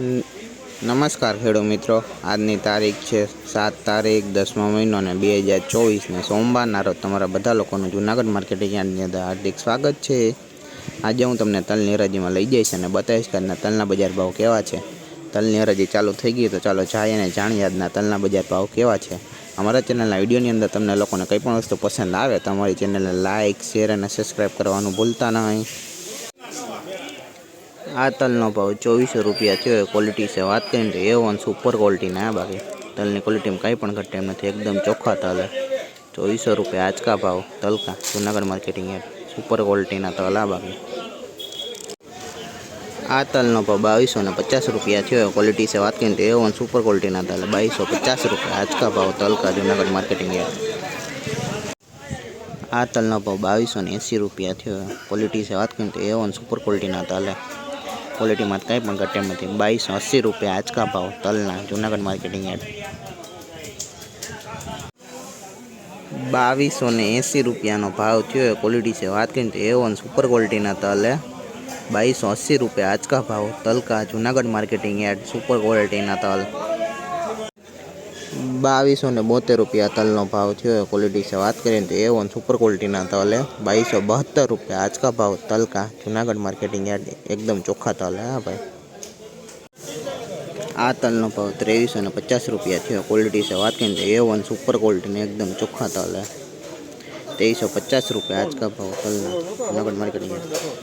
નમસ્કાર ખેડૂત મિત્રો. આજની તારીખ છે સાત તારીખ, દસમા મહિનો અને બે હજાર ચોવીસને સોમવારના રોજ તમારા બધા લોકોનું જૂનાગઢ માર્કેટિંગ યાર્ડની અંદર હાર્દિક સ્વાગત છે. આજે હું તમને તલની હરાજીમાં લઈ જઈશ અને બતાવીશ કે તલના બજાર ભાવ કેવા છે. તલની હરાજી ચાલુ થઈ ગઈ તો ચાલો જાય અને જાણીએ આજના તલના બજાર ભાવ કેવા છે. અમારા ચેનલના વિડીયોની અંદર તમને લોકોને કંઈ પણ વસ્તુ પસંદ આવે તો અમારી ચેનલને લાઇક શેર અને સબસ્ક્રાઈબ કરવાનું ભૂલતા નહીં. આ તલનો ભાવ ચોવીસો રૂપિયા છે ક્વોલિટી છે. વાત કરીને તો એ વન સુપર ક્વોલિટીના આ બાકી. તલની ક્વોલિટીમાં કાંઈ પણ ઘટે એમ નથી. એકદમ ચોખ્ખા તલ છે ચોવીસો રૂપિયા આંચકા ભાવ તલકા. જુનાગઢ માર્કેટિંગ યાર્ડ સુપર ક્વોલિટીના તલ આ બાકી. આ તલનો ભાવ બાવીસો ને પચાસ રૂપિયા થયો. ક્વોલિટી છે. વાત કરીને તો એ વન સુપર ક્વોલિટીના તલ બાવીસો પચાસ રૂપિયા આંચકા ભાવ તલકા જુનાગઢ માર્કેટિંગ યાર્ડ આ તલનો ભાવ બાવીસો ને એંસી રૂપિયા થયો. ક્વોલિટી છે. વાત કરીને તો એ વન સુપર ક્વોલિટીના તલ છે ક્વોલિટીમાં કંઈ પણ ઘટે નથી. બાવીસો અસી રૂપિયા આંચકા ભાવ તલના જુનાગઢ માર્કેટિંગ યાર્ડ બાવીસો ને એંસી રૂપિયાનો ભાવ થયો ક્વોલિટી છે. વાત કરીને તો એ વન સુપર ક્વોલિટીના તલ, હે. બાવીસો અસી રૂપિયા આંચકા ભાવ તલકા જુનાગઢ માર્કેટિંગ યાર્ડ સુપર ક્વોલિટીના તલ. બાવીસો ને બોતેર રૂપિયા તલનો ભાવ થયો ક્વોલિટી છે વાત કરીએ તો એ વન સુપર ક્વોલિટીના તલે બાવીસો બહત્તર રૂપિયા આજકા ભાવ તલકા. જુનાગઢ માર્કેટિંગ યાર્ડ એકદમ ચોખ્ખા તલ હા ભાઈ. આ તલનો ભાવ ત્રેવીસો ને પચાસ રૂપિયા થયો. ક્વોલિટી છે વાત કરીએ તો એ વન સુપર ક્વોલિટીને એકદમ ચોખ્ખા તલ ત્રેવીસો પચાસ રૂપિયા આજકા ભાવ તલના. Junagadh marketing yard.